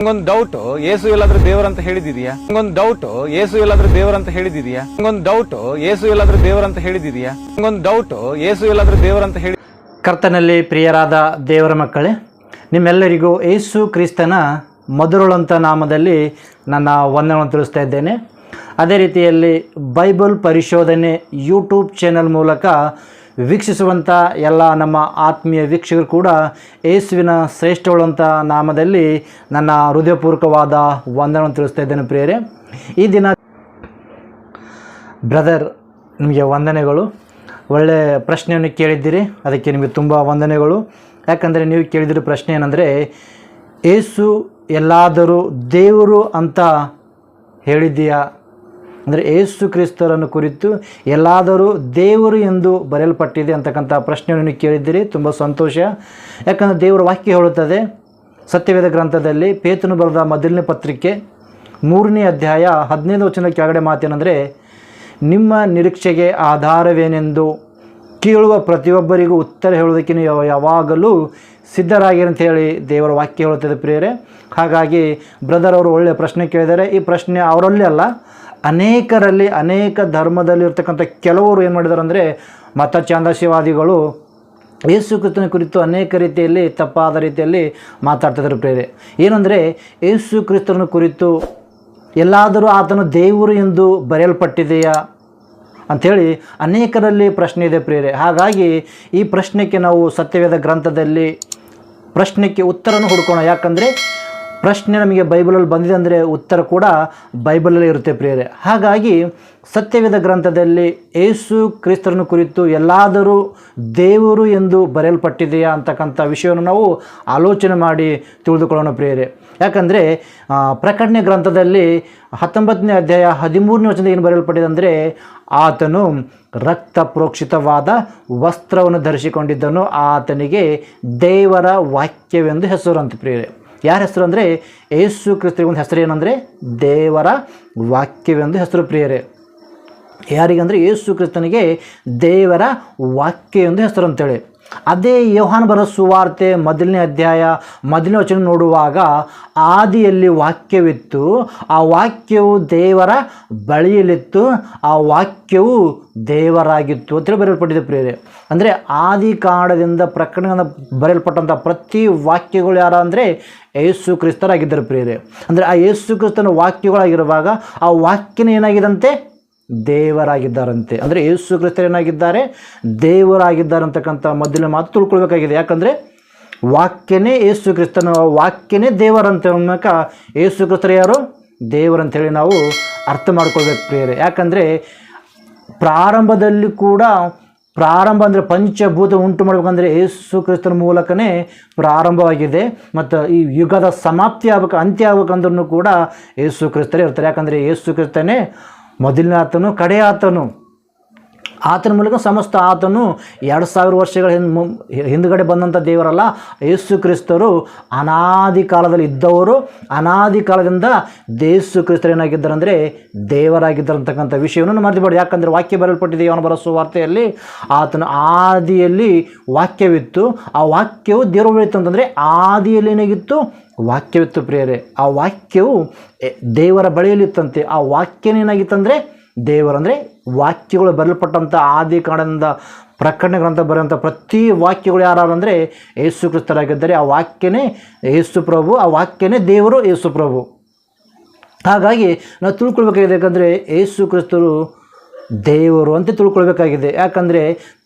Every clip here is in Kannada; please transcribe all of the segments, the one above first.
ನಂಗೊಂದು ಡೌಟ್ ಏಸು ಎಲ್ಲಾದ್ರೂ ದೇವರಂತ ಹೇಳಿದಿದ್ಯಾ? ನಂಗೊಂದು ಡೌಟ್ ಏಸು ಎಲ್ಲಾದ್ರೂ ದೇವರಂತ ಹೇಳಿದಿದ್ಯಾ? ನಂಗೊಂದು ಡೌಟ್ ಏಸು ಎಲ್ಲಾದ್ರೂ ದೇವರಂತ ಹೇಳಿದಿದ್ಯಾ? ನಂಗೊಂದು ಡೌಟ್ ಏಸು ಎಲ್ಲಾದ್ರೂ ದೇವರಂತ ಹೇಳಿ ಕರ್ತನಲ್ಲಿ ಪ್ರಿಯರಾದ ದೇವರ ಮಕ್ಕಳೇ, ನಿಮ್ಮೆಲ್ಲರಿಗೂ ಏಸು ಕ್ರಿಸ್ತನ ಮಧುರಳಂತ ನಾಮದಲ್ಲಿ ನನ್ನ ವಂದನವನ್ನು ತಿಳಿಸ್ತಾ ಇದ್ದೇನೆ. ಅದೇ ರೀತಿಯಲ್ಲಿ ಬೈಬಲ್ ಪರಿಶೋಧನೆ ಯೂಟ್ಯೂಬ್ ಚಾನೆಲ್ ಮೂಲಕ ವೀಕ್ಷಿಸುವಂಥ ಎಲ್ಲ ನಮ್ಮ ಆತ್ಮೀಯ ವೀಕ್ಷಕರು ಕೂಡ ಯೇಸುವಿನ ಶ್ರೇಷ್ಠಗಳಂಥ ನಾಮದಲ್ಲಿ ನನ್ನ ಹೃದಯಪೂರ್ವಕವಾದ ವಂದನವನ್ನು ತಿಳಿಸ್ತಾ ಇದ್ದೇನೆ ಪ್ರಿಯರೇ. ಈ ದಿನ ಬ್ರದರ್, ನಿಮಗೆ ವಂದನೆಗಳು. ಒಳ್ಳೆಯ ಪ್ರಶ್ನೆಯನ್ನು ಕೇಳಿದ್ದೀರಿ. ಅದಕ್ಕೆ ನಿಮಗೆ ತುಂಬ ವಂದನೆಗಳು. ಯಾಕಂದರೆ ನೀವು ಕೇಳಿದಿರೋ ಪ್ರಶ್ನೆ ಏನಂದರೆ ಏಸು ಎಲ್ಲಾದರೂ ದೇವರು ಅಂತ ಹೇಳಿದ್ದೀಯಾ? ಅಂದರೆ ಏಸು ಕ್ರಿಸ್ತರನ್ನು ಕುರಿತು ಎಲ್ಲಾದರೂ ದೇವರು ಎಂದು ಬರೆಯಲ್ಪಟ್ಟಿದೆ ಅಂತಕ್ಕಂಥ ಪ್ರಶ್ನೆಯನ್ನು ಕೇಳಿದ್ದೀರಿ, ತುಂಬ ಸಂತೋಷ. ಯಾಕಂದರೆ ದೇವರ ವಾಕ್ಯ ಹೇಳುತ್ತದೆ, ಸತ್ಯವೇದ ಗ್ರಂಥದಲ್ಲಿ ಪೇತನು ಬರೆದ ಮೊದಲನೇ ಪತ್ರಿಕೆ ಮೂರನೇ ಅಧ್ಯಾಯ ಹದಿನೈದು ವಚನ ಕೆಳಗಡೆ ಮಾತೇನೆಂದರೆ, ನಿಮ್ಮ ನಿರೀಕ್ಷೆಗೆ ಆಧಾರವೇನೆಂದು ಕೇಳುವ ಪ್ರತಿಯೊಬ್ಬರಿಗೂ ಉತ್ತರ ಹೇಳೋದಕ್ಕೆ ಯಾವಾಗಲೂ ಸಿದ್ಧರಾಗಿರಿ ಅಂತ ಹೇಳಿ ದೇವರ ವಾಕ್ಯ ಹೇಳುತ್ತದೆ ಪ್ರಿಯರೇ. ಹಾಗಾಗಿ ಬ್ರದರ್ ಅವರು ಒಳ್ಳೆಯ ಪ್ರಶ್ನೆ ಕೇಳಿದ್ದಾರೆ. ಈ ಪ್ರಶ್ನೆ ಅವರಲ್ಲೇ ಅಲ್ಲ ಅನೇಕರಲ್ಲಿ ಅನೇಕ ಧರ್ಮದಲ್ಲಿರ್ತಕ್ಕಂಥ ಕೆಲವರು ಏನು ಮಾಡಿದ್ದಾರೆ ಅಂದರೆ ಮತ ಚಾಂದಸ್ಯವಾದಿಗಳು ಯೇಸು ಕ್ರಿಸ್ತನ ಕುರಿತು ಅನೇಕ ರೀತಿಯಲ್ಲಿ ತಪ್ಪಾದ ರೀತಿಯಲ್ಲಿ ಮಾತಾಡ್ತಿದ್ರು ಪ್ರೇರೆ ಏನಂದರೆ ಯೇಸು ಕ್ರಿಸ್ತನ ಕುರಿತು ಎಲ್ಲಾದರೂ ಆತನು ದೇವರು ಎಂದು ಬರೆಯಲ್ಪಟ್ಟಿದೆಯಾ ಅಂಥೇಳಿ ಅನೇಕರಲ್ಲಿ ಪ್ರಶ್ನೆ ಇದೆ ಪ್ರೇರೆ ಹಾಗಾಗಿ ಈ ಪ್ರಶ್ನೆಗೆ ನಾವು ಸತ್ಯವೇದ ಗ್ರಂಥದಲ್ಲಿ ಪ್ರಶ್ನೆಗೆ ಉತ್ತರನ ಹುಡ್ಕೋಣ. ಯಾಕಂದರೆ ಪ್ರಶ್ನೆ ನಮಗೆ ಬೈಬಲಲ್ಲಿ ಬಂದಿದೆ ಅಂದರೆ ಉತ್ತರ ಕೂಡ ಬೈಬಲಲ್ಲಿ ಇರುತ್ತೆ ಪ್ರಿಯರೇ. ಹಾಗಾಗಿ ಸತ್ಯವೇದ ಗ್ರಂಥದಲ್ಲಿ ಏಸು ಕ್ರಿಸ್ತರನ್ನು ಕುರಿತು ಎಲ್ಲಾದರೂ ದೇವರು ಎಂದು ಬರೆಯಲ್ಪಟ್ಟಿದೆಯಾ ಅಂತಕ್ಕಂಥ ವಿಷಯವನ್ನು ನಾವು ಆಲೋಚನೆ ಮಾಡಿ ತಿಳಿದುಕೊಳ್ಳೋಣ ಪ್ರಿಯರೇ. ಯಾಕಂದರೆ ಪ್ರಕಟಣೆ ಗ್ರಂಥದಲ್ಲಿ ಹತ್ತೊಂಬತ್ತನೇ ಅಧ್ಯಾಯ ಹದಿಮೂರನೇ ವಚನದ ಏನು ಬರೆಯಲ್ಪಟ್ಟಿದೆ ಅಂದರೆ, ಆತನು ರಕ್ತ ಪ್ರೋಕ್ಷಿತವಾದ ವಸ್ತ್ರವನ್ನು ಧರಿಸಿಕೊಂಡಿದ್ದನು, ಆತನಿಗೆ ದೇವರ ವಾಕ್ಯವೆಂದು ಹೆಸರು ಅಂತ ಪ್ರಿಯರೇ. ಯಾರ ಹೆಸರು ಅಂದರೆ? ಯೇಸು ಕ್ರಿಸ್ತರಿಗೆ ಒಂದು ಹೆಸರು ಏನಂದರೆ? ದೇವರ ವಾಕ್ಯವೆಂದು ಹೆಸರು ಪ್ರಿಯರೇ. ಯಾರಿಗಂದರೆ? ಯೇಸು ಕ್ರಿಸ್ತನಿಗೆ ದೇವರ ವಾಕ್ಯ ಎಂದು ಹೆಸರು ಅಂತೇಳಿ. ಅದೇ ಯೋಹಾನ್ ಬರ ಸುವಾರ್ತೆ ಮೊದಲನೇ ಅಧ್ಯಾಯ ಮೊದಲನೇ ವಚನ ನೋಡುವಾಗ ಆದಿಯಲ್ಲಿ ವಾಕ್ಯವಿತ್ತು. ಆ ವಾಕ್ಯವು ದೇವರ ಬಳಿಯಲ್ಲಿತ್ತು. ಆ ವಾಕ್ಯವು ದೇವರಾಗಿತ್ತು ಅಂತೇಳಿ ಬರೆಯಲ್ಪಟ್ಟಿದೆ ಪ್ರಿಯರೇ. ಅಂದರೆ ಆದಿ ಕಾಂಡದಿಂದ ಬರೆಯಲ್ಪಟ್ಟಂಥ ಪ್ರತಿ ವಾಕ್ಯಗಳು ಯಾರು ಅಂದರೆ ಯೇಸು ಕ್ರಿಸ್ತರಾಗಿದ್ದರು ಪ್ರಿಯರೇ. ಅಂದರೆ ಆ ಯೇಸು ಕ್ರಿಸ್ತನ ವಾಕ್ಯಗಳಾಗಿರುವಾಗ ಆ ವಾಕ್ಯನ ಏನಾಗಿದಂತೆ ದೇವರಾಗಿದ್ದಾರಂತೆ. ಅಂದರೆ ಯೇಸು ಕ್ರಿಸ್ತರೇನಾಗಿದ್ದಾರೆ ದೇವರಾಗಿದ್ದಾರೆ ಅಂತಕ್ಕಂಥ ಮಾತು ತಿಳ್ಕೊಳ್ಬೇಕಾಗಿದೆ. ಯಾಕಂದರೆ ವಾಕ್ಯನೇ ಯೇಸು ಕ್ರಿಸ್ತನ ವಾಕ್ಯನೇ ದೇವರಂತ ಮೂಲಕ ಯೇಸು ಕ್ರಿಸ್ತರು ಯಾರು? ದೇವರಂತೇಳಿ ನಾವು ಅರ್ಥ ಮಾಡ್ಕೊಳ್ಬೇಕು ಪ್ರಿಯರೇ. ಯಾಕಂದರೆ ಪ್ರಾರಂಭದಲ್ಲಿ ಕೂಡ ಪ್ರಾರಂಭ ಅಂದರೆ ಪಂಚಭೂತ ಉಂಟು ಮಾಡಬೇಕಂದ್ರೆ ಯೇಸು ಕ್ರಿಸ್ತನ ಮೂಲಕನೇ ಪ್ರಾರಂಭವಾಗಿದೆ. ಮತ್ತು ಈ ಯುಗದ ಸಮಾಪ್ತಿ ಆಗ್ಬೇಕು, ಅಂತ್ಯ ಆಗ್ಬೇಕಂದ್ರೂ ಕೂಡ ಯೇಸು ಕ್ರಿಸ್ತರೇ ಇರ್ತಾರೆ. ಯಾಕಂದರೆ ಯೇಸು ಕ್ರಿಸ್ತನೇ ಮೊದಲನೇ ಆತನು ಕಡೆ ಆತನು. ಆತನ ಮೂಲಕ ಸಮಸ್ತ ಆತನು ಎರಡು ಸಾವಿರ ವರ್ಷಗಳ ಹಿಂದ್ಗಡೆ ಬಂದಂಥ ದೇವರಲ್ಲ, ಯೇಸು ಕ್ರಿಸ್ತರು ಅನಾದಿ ಕಾಲದಲ್ಲಿ ಇದ್ದವರು. ಅನಾದಿ ಕಾಲದಿಂದ ದೇಸು ಕ್ರಿಸ್ತರು ಏನಾಗಿದ್ದಾರೆ ಅಂದರೆ ದೇವರಾಗಿದ್ದಾರೆ ಅಂತಕ್ಕಂಥ ವಿಷಯವನ್ನು ಬಿಡೋದು ಯಾಕಂದರೆ ವಾಕ್ಯ ಬರಲ್ಪಟ್ಟಿದೆ ಅವನು ಬರೋ ಸುವಾರ್ತೆಯಲ್ಲಿ ಆತನ ಆದಿಯಲ್ಲಿ ವಾಕ್ಯವಿತ್ತು. ಆ ವಾಕ್ಯವು ದೇವರು ಬೆಳೀತು ಅಂತಂದರೆ ಆದಿಯಲ್ಲಿ ಏನಾಗಿತ್ತು? ವಾಕ್ಯವಿತ್ತು ಪ್ರಿಯರೇ. ಆ ವಾಕ್ಯವು ದೇವರ ಬಳಿಯಲ್ಲಿತ್ತಂತೆ ಆ ವಾಕ್ಯನೇನಾಗಿತ್ತಂದರೆ, ದೇವರಂದರೆ ವಾಕ್ಯಗಳು ಬರಲ್ಪಟ್ಟಂಥ ಆದಿ ಕಾರಣದಿಂದ ಪ್ರಕಟಣೆ ಗ್ರಂಥ ಬರೆಯುವಂಥ ಪ್ರತಿ ವಾಕ್ಯಗಳು ಯಾರು ಅಂದರೆ ಯೇಸು ಕ್ರಿಸ್ತರಾಗಿದ್ದಾರೆ ಆ ವಾಕ್ಯನೇ ಯೇಸು ಪ್ರಭು, ಆ ವಾಕ್ಯನೇ ದೇವರು ಯೇಸು ಪ್ರಭು. ಹಾಗಾಗಿ ನಾವು ತಿಳ್ಕೊಳ್ಬೇಕಾಗಿದೆ ಯಾಕಂದರೆ ಯೇಸು ಕ್ರಿಸ್ತರು ದೇವರು ಅಂತ ತಿಳ್ಕೊಳ್ಬೇಕಾಗಿದೆ. ಯಾಕಂದರೆ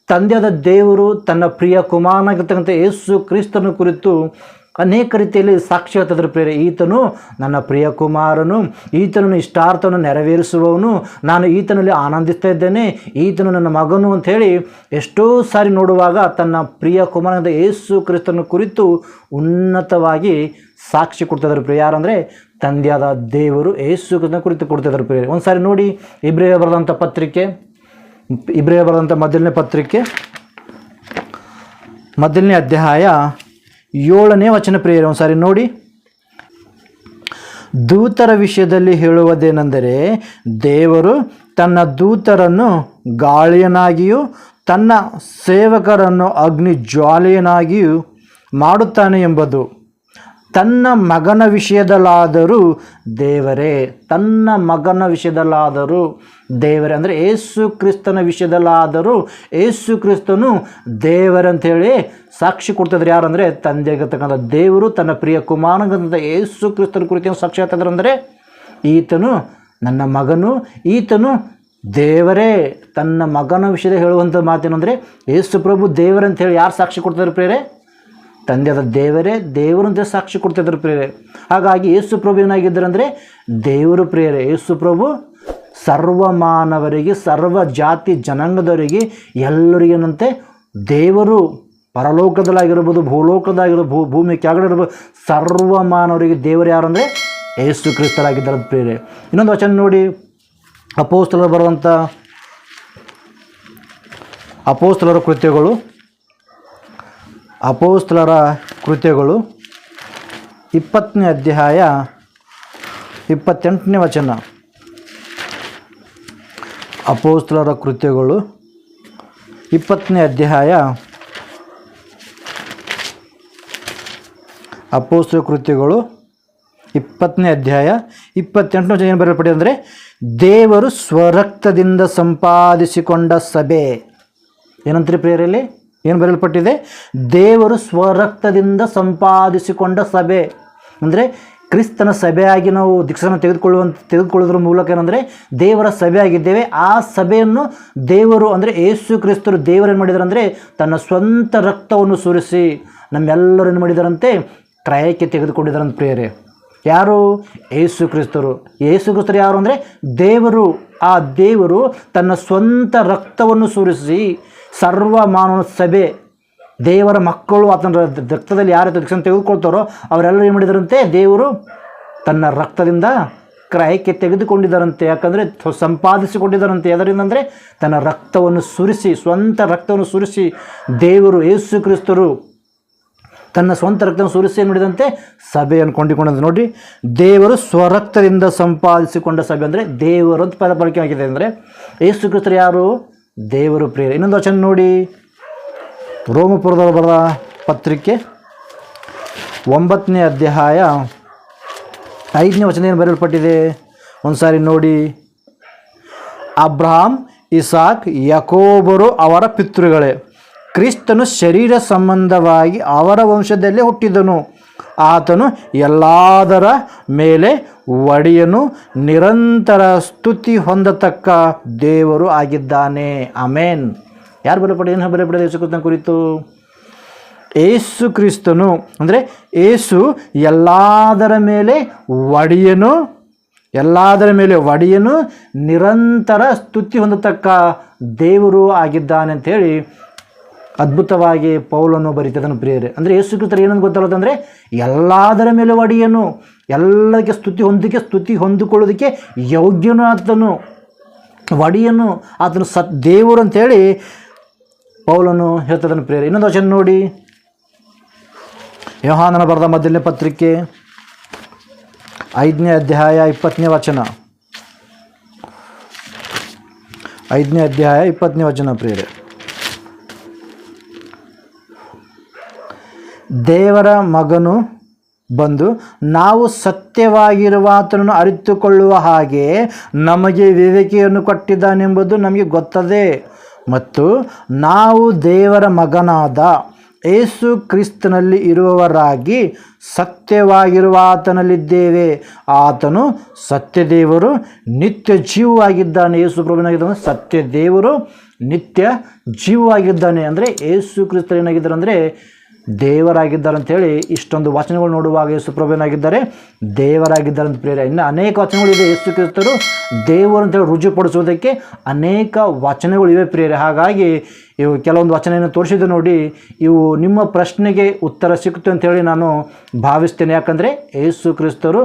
ತಂದೆಯಾದ ದೇವರು ತನ್ನ ಪ್ರಿಯ ಕುಮಾರನಾಗಿರ್ತಕ್ಕಂಥ ಯೇಸು ಕ್ರಿಸ್ತನ ಕುರಿತು ಅನೇಕ ರೀತಿಯಲ್ಲಿ ಸಾಕ್ಷಿ ಹೊತ್ತದ್ರ ಪ್ರೇರೆ ಈತನು ನನ್ನ ಪ್ರಿಯ ಕುಮಾರನು ಈತನನ್ನು ಇಷ್ಟಾರ್ಥವನ್ನು ನೆರವೇರಿಸುವವನು, ನಾನು ಈತನಲ್ಲಿ ಆನಂದಿಸ್ತಾ ಇದ್ದೇನೆ, ಈತನು ನನ್ನ ಮಗನು ಅಂಥೇಳಿ ಎಷ್ಟೋ ಸಾರಿ ನೋಡುವಾಗ ತನ್ನ ಪ್ರಿಯ ಕುಮಾರನಾದ ಯೇಸು ಕ್ರಿಸ್ತನ ಕುರಿತು ಉನ್ನತವಾಗಿ ಸಾಕ್ಷಿ ಕೊಡ್ತಿದ್ದಾರೆ ಪ್ರಿಯ ಯಾರಂದರೆ ತಂದೆಯಾದ ದೇವರು ಯೇಸು ಕ್ರಿಸ್ತನ ಕುರಿತು ಕೊಡ್ತಿದ್ದಾರೆ ಪ್ರಿಯ ಒಂದು ಸಾರಿ ನೋಡಿ ಇಬ್ರಿಯ ಬರೆದಂಥ ಪತ್ರಿಕೆ ಇಬ್ರಿಯ ಬರೆದಂಥ ಮೊದಲನೇ ಪತ್ರಿಕೆ, ಮೊದಲನೇ ಅಧ್ಯಾಯ ಏಳನೇ ವಚನ ಪ್ರಿಯರೇ, ಒಂದ್ಸಾರಿ ನೋಡಿ. ದೂತರ ವಿಷಯದಲ್ಲಿ ಹೇಳುವುದೇನೆಂದರೆ, ದೇವರು ತನ್ನ ದೂತರನ್ನು ಗಾಳಿಯನಾಗಿಯೂ ತನ್ನ ಸೇವಕರನ್ನು ಅಗ್ನಿ ಜ್ವಾಲೆಯನಾಗಿಯೂ ಮಾಡುತ್ತಾನೆ ಎಂಬುದು. ತನ್ನ ಮಗನ ವಿಷಯದಲ್ಲಾದರೂ ದೇವರೇ, ತನ್ನ ಮಗನ ವಿಷಯದಲ್ಲಾದರೂ ದೇವರೇ. ಅಂದರೆ ಏಸು ಕ್ರಿಸ್ತನ ವಿಷಯದಲ್ಲಾದರೂ ಏಸು ಕ್ರಿಸ್ತನು ದೇವರಂಥೇಳಿ ಸಾಕ್ಷಿ ಕೊಡ್ತಿದ್ರು ಯಾರಂದರೆ ತಂದೆಗಿರ್ತಕ್ಕಂಥ ದೇವರು, ತನ್ನ ಪ್ರಿಯ ಕುಮಾರನಂತ ಏಸು ಕ್ರಿಸ್ತನ ಕುರಿತು ಸಾಕ್ಷಿ ಆಗ್ತಿದ್ರು ಅಂದರೆ ಈತನು ನನ್ನ ಮಗನು, ಈತನು ದೇವರೇ. ತನ್ನ ಮಗನ ವಿಷಯದ ಹೇಳುವಂಥ ಮಾತೇನು ಅಂದರೆ ಏಸು ಪ್ರಭು ದೇವರಂತ ಹೇಳಿ ಯಾರು ಸಾಕ್ಷಿ ಕೊಡ್ತಾರೆ ಪ್ರೇರೆ ತಂದೆಯಾದ ದೇವರೇ, ದೇವರಂತೆ ಸಾಕ್ಷಿ ಕೊಡ್ತಿದ್ರು ಪ್ರೇರೆ ಹಾಗಾಗಿ ಯೇಸು ಪ್ರಭು ಏನಾಗಿದ್ದರಂದರೆ ದೇವರು ಪ್ರೇರೆ ಯೇಸು ಪ್ರಭು ಸರ್ವ ಮಾನವರಿಗೆ ಸರ್ವ ಜಾತಿ ಜನಾಂಗದವರಿಗೆ, ಎಲ್ಲರಿಗೇನಂತೆ, ದೇವರು ಪರಲೋಕದಲ್ಲಾಗಿರ್ಬೋದು, ಭೂಲೋಕದಾಗಿರ್ಬೋದು, ಭೂ ಭೂಮಿ ಕೆಳಗಡೆ ಇರ್ಬೋದು ಸರ್ವ ಮಾನವರಿಗೆ ದೇವರು ಯಾರು ಅಂದರೆ, ಯೇಸು ಕ್ರಿಸ್ತರಾಗಿದ್ದಾರೆ ಪ್ರೇರೆ ಇನ್ನೊಂದು ವಚನ ನೋಡಿ, ಅಪೋಸ್ತಲರು ಬರುವಂಥ ಅಪೋಸ್ತಲರ ಕೃತ್ಯಗಳು. ಅಪೋಸ್ತಲರ ಕೃತ್ಯಗಳು. ಇಪ್ಪತ್ತನೇ ಅಧ್ಯಾಯ, ಇಪ್ಪತ್ತೆಂಟನೇ ವಚನ. ಅಪೋಸ್ತಲರ ಕೃತ್ಯಗಳು. ಇಪ್ಪತ್ತನೇ ಅಧ್ಯಾಯ, ಅಪೋಸ್ತಲ ಕೃತ್ಯಗಳು. ಇಪ್ಪತ್ತನೇ ಅಧ್ಯಾಯ, ಇಪ್ಪತ್ತೆಂಟನೇ ವಚನ ಏನು ಬರಲ್ಪಡಿ ಅಂದರೆ, ದೇವರು ಸ್ವರಕ್ತದಿಂದ ಸಂಪಾದಿಸಿಕೊಂಡ ಸಭೆ. ಏನಂತ್ರಿ ಪ್ರೇರಲ್ಲಿ ಏನು ಬರೆಯಲ್ಪಟ್ಟಿದೆ? ದೇವರು ಸ್ವರಕ್ತದಿಂದ ಸಂಪಾದಿಸಿಕೊಂಡ ಸಭೆ. ಅಂದರೆ ಕ್ರಿಸ್ತನ ಸಭೆಯಾಗಿ ನಾವು ದೀಕ್ಷೆಯನ್ನು ತೆಗೆದುಕೊಳ್ಳುವಂತ ತೆಗೆದುಕೊಳ್ಳೋದ್ರ ಮೂಲಕ ಏನಂದರೆ ದೇವರ ಸಭೆಯಾಗಿದ್ದೇವೆ. ಆ ಸಭೆಯನ್ನು ದೇವರು ಅಂದರೆ ಯೇಸು ಕ್ರಿಸ್ತರು ದೇವರು ಏನು ಮಾಡಿದ್ದಾರೆ ಅಂದರೆ ತನ್ನ ಸ್ವಂತ ರಕ್ತವನ್ನು ಸುರಿಸಿ ನಮ್ಮೆಲ್ಲರೇನು ಮಾಡಿದಾರಂತೆ? ಕ್ರಯಕ್ಕೆ ತೆಗೆದುಕೊಂಡಿದ್ದಾರಂತ ಪ್ರೇರೆ ಯಾರು? ಯೇಸು ಕ್ರಿಸ್ತರು. ಯೇಸು ಕ್ರಿಸ್ತರು ಯಾರು ಅಂದರೆ ದೇವರು. ಆ ದೇವರು ತನ್ನ ಸ್ವಂತ ರಕ್ತವನ್ನು ಸುರಿಸಿ ಸರ್ವ ಮಾನವ ಸಭೆ. ದೇವರ ಮಕ್ಕಳು ಆತನ ರಕ್ತದಲ್ಲಿ ಯಾರು ದಕ್ಷಿಣ ತೆಗೆದುಕೊಳ್ತಾರೋ ಅವರೆಲ್ಲರೂ ಏನು ಮಾಡಿದರಂತೆ? ದೇವರು ತನ್ನ ರಕ್ತದಿಂದ ಕ್ರಯಕ್ಕೆ ತೆಗೆದುಕೊಂಡಿದ್ದಾರಂತೆ ಯಾಕಂದರೆ ಸಂಪಾದಿಸಿಕೊಂಡಿದ್ದಾರಂತೆ ಅದರಿಂದ ಅಂದರೆ ತನ್ನ ರಕ್ತವನ್ನು ಸುರಿಸಿ, ಸ್ವಂತ ರಕ್ತವನ್ನು ಸುರಿಸಿ ದೇವರು ಯೇಸು ಕ್ರಿಸ್ತರು ತನ್ನ ಸ್ವಂತ ರಕ್ತವನ್ನು ಸುರಿಸಿ ಏನು ಮಾಡಿದಂತೆ? ಸಭೆಯನ್ನು ಕೊಂಡಿಕೊಂಡಂತೆ. ನೋಡಿ, ದೇವರು ಸ್ವರಕ್ತದಿಂದ ಸಂಪಾದಿಸಿಕೊಂಡ ಸಭೆ. ಅಂದರೆ ದೇವರು ಅಂತ ಪದ ಬಳಕೆ ಆಗಿದೆ ಅಂದರೆ ಯೇಸು ಕ್ರಿಸ್ತರು ಯಾರು? ದೇವರು ಪ್ರಿಯ. ಇನ್ನೊಂದು ವಚನ ನೋಡಿ. ರೋಮಪುರದವರು ಬರೆದ ಪತ್ರಿಕೆ ಒಂಬತ್ತನೇ ಅಧ್ಯಾಯ ಐದನೇ ವಚನ ಏನು ಬರೆಯಲ್ಪಟ್ಟಿದೆ? ಒಂದು ಸಾರಿ ನೋಡಿ. ಅಬ್ರಹಾಂ, ಇಸಾಕ್, ಯಕೋಬರು ಅವರ ಪಿತೃಗಳೇ, ಕ್ರಿಸ್ತನು ಶರೀರ ಸಂಬಂಧವಾಗಿ ಅವರ ವಂಶದಲ್ಲೇ ಹುಟ್ಟಿದನು. ಆತನು ಎಲ್ಲದರ ಮೇಲೆ ಒಡೆಯನು. ನಿರಂತರ ಸ್ತುತಿ ಹೊಂದತಕ್ಕ ದೇವರು ಆಗಿದ್ದಾನೆ. ಅಮೇನ್ ಯಾರು ಬರಪಡ ಏನು ಬರಪಡೆ ಯೇಸು ಕ್ರಿಸ್ತನ ಕುರಿತು? ಏಸು ಕ್ರಿಸ್ತನು. ಅಂದರೆ ಏಸು ಎಲ್ಲದರ ಮೇಲೆ ಒಡೆಯನು, ಎಲ್ಲದರ ಮೇಲೆ ಒಡೆಯನು, ನಿರಂತರ ಸ್ತುತಿ ಹೊಂದತಕ್ಕ ದೇವರು ಆಗಿದ್ದಾನೆ ಅಂಥೇಳಿ ಅದ್ಭುತವಾಗಿ ಪೌಲನ್ನು ಬರೀತದನ್ನು ಪ್ರಿಯರೇ. ಅಂದರೆ ಯೇಸು ಕ್ರಿಸ್ತರು ಏನಂತ ಗೊತ್ತಲ್ಲದಂದರೆ ಎಲ್ಲದರ ಮೇಲೆ ಒಡೆಯನು. ಎಲ್ಲದಕ್ಕೆ ಸ್ತುತಿ ಹೊಂದಕ್ಕೆ ಸ್ತುತಿ ಹೊಂದಿಕೊಳ್ಳೋದಕ್ಕೆ ಯೋಗ್ಯನು ಆತನು. ಒಡೆಯನು. ಆತನು ಸತ್ ದೇವರು ಅಂತೇಳಿ ಪೌಲನು ಹೇಳ್ತದನ್ನು ಪ್ರಿಯರೇ. ಇನ್ನೊಂದು ವಚನ ನೋಡಿ. ಯೋಹಾನನ ಬರೆದ ಮೊದಲನೇ ಪತ್ರಿಕೆ ಐದನೇ ಅಧ್ಯಾಯ ಇಪ್ಪತ್ತನೇ ವಚನ. ಐದನೇ ಅಧ್ಯಾಯ ಇಪ್ಪತ್ತನೇ ವಚನ ಪ್ರಿಯರೇ. ದೇವರ ಮಗನು ಬಂದು, ನಾವು ಸತ್ಯವಾಗಿರುವ ಆತನನ್ನು ಅರಿತುಕೊಳ್ಳುವ ಹಾಗೆ ನಮಗೆ ವಿವೇಕಿಯನ್ನು ಕೊಟ್ಟಿದ್ದಾನೆಂಬುದು ನಮಗೆ ಗೊತ್ತದೆ. ಮತ್ತು ನಾವು ದೇವರ ಮಗನಾದ ಏಸು ಕ್ರಿಸ್ತನಲ್ಲಿ ಇರುವವರಾಗಿ ಸತ್ಯವಾಗಿರುವ ಆತನಲ್ಲಿದ್ದೇವೆ ಆತನು ಸತ್ಯದೇವರು, ನಿತ್ಯ ಜೀವವಾಗಿದ್ದಾನೆ. ಏಸು ಪ್ರಭುನಾಗಿದ್ದಾನೆ ಸತ್ಯ ದೇವರು ನಿತ್ಯ ಜೀವವಾಗಿದ್ದಾನೆ. ಅಂದರೆ ಏಸು ಕ್ರಿಸ್ತನ ಏನಾಗಿದ್ದಾರೆ ಅಂದರೆ ದೇವರಾಗಿದ್ದಾರೆ ಅಂತೇಳಿ ಇಷ್ಟೊಂದು ವಚನಗಳು ನೋಡುವಾಗ ಯೇಸು ಪ್ರಭುನಾಗಿದ್ದಾರೆ ದೇವರಾಗಿದ್ದಾರೆ ಅಂತ ಪ್ರೇರ ಇನ್ನು ಅನೇಕ ವಚನಗಳಿವೆ ಯೇಸು ಕ್ರಿಸ್ತರು ದೇವರು ಅಂತೇಳಿ ರುಜುಪಡಿಸುವುದಕ್ಕೆ ಅನೇಕ ವಚನಗಳು ಇವೆ ಪ್ರಿಯರೇ. ಹಾಗಾಗಿ ಇವು ಕೆಲವೊಂದು ವಚನೆಯನ್ನು ತೋರಿಸಿದ್ದು ನೋಡಿ, ಇವು ನಿಮ್ಮ ಪ್ರಶ್ನೆಗೆ ಉತ್ತರ ಸಿಕ್ತು ಅಂಥೇಳಿ ನಾನು ಭಾವಿಸ್ತೇನೆ. ಯಾಕಂದರೆ ಯೇಸು ಕ್ರಿಸ್ತರು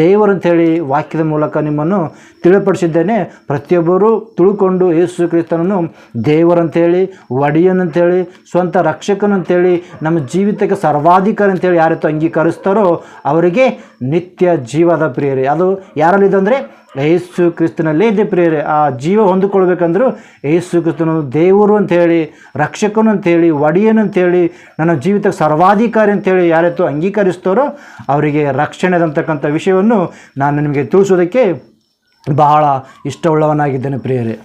ದೇವರು ಅಂತೇಳಿ ವಾಕ್ಯದ ಮೂಲಕ ನಿಮ್ಮನ್ನು ತಿಳಿಪಡಿಸಿದ್ದೇನೆ. ಪ್ರತಿಯೊಬ್ಬರು ತಿಳ್ಕೊಂಡು ಯೇಸು ಕ್ರಿಸ್ತನನ್ನು ದೇವರಂಥೇಳಿ ಒಡೆಯನಂತೇಳಿ ಸ್ವಂತ ರಕ್ಷಕನಂತೇಳಿ ನಮ್ಮ ಜೀವಿತಕ್ಕೆ ಸರ್ವಾಧಿಕಾರಿ ಅಂತೇಳಿ ಯಾರತ್ತೋ ಅಂಗೀಕರಿಸ್ತಾರೋ ಅವರಿಗೆ ನಿತ್ಯ ಜೀವದ ಪ್ರಿಯರೇ. ಅದು ಯಾರಲ್ಲಿದೆ ಅಂದರೆ ಯೇಸು ಕ್ರಿಸ್ತನಲ್ಲೇ ಇದೆ ಪ್ರಿಯರೇ. ಆ ಜೀವ ಹೊಂದಿಕೊಳ್ಬೇಕಂದ್ರೂ ಯೇಸು ಕ್ರಿಸ್ತನು ದೇವರು ಅಂತೇಳಿ ರಕ್ಷಕನು ಅಂಥೇಳಿ, ಒಡೆಯನು ಅಂತೇಳಿ ನನ್ನ ಜೀವಿತಕ್ಕೆ ಸರ್ವಾಧಿಕಾರಿ ಅಂಥೇಳಿ ಯಾರತ್ತು ಅಂಗೀಕರಿಸ್ತಾರೋ ಅವರಿಗೆ ರಕ್ಷಣೆ ಅಂತಕ್ಕಂಥ ವಿಷಯವನ್ನು ನಾನು ನಿಮಗೆ ತಿಳಿಸೋದಕ್ಕೆ ಬಹಳ ಇಷ್ಟವುಳ್ಳವನಾಗಿದ್ದೇನೆ ಪ್ರಿಯರೇ.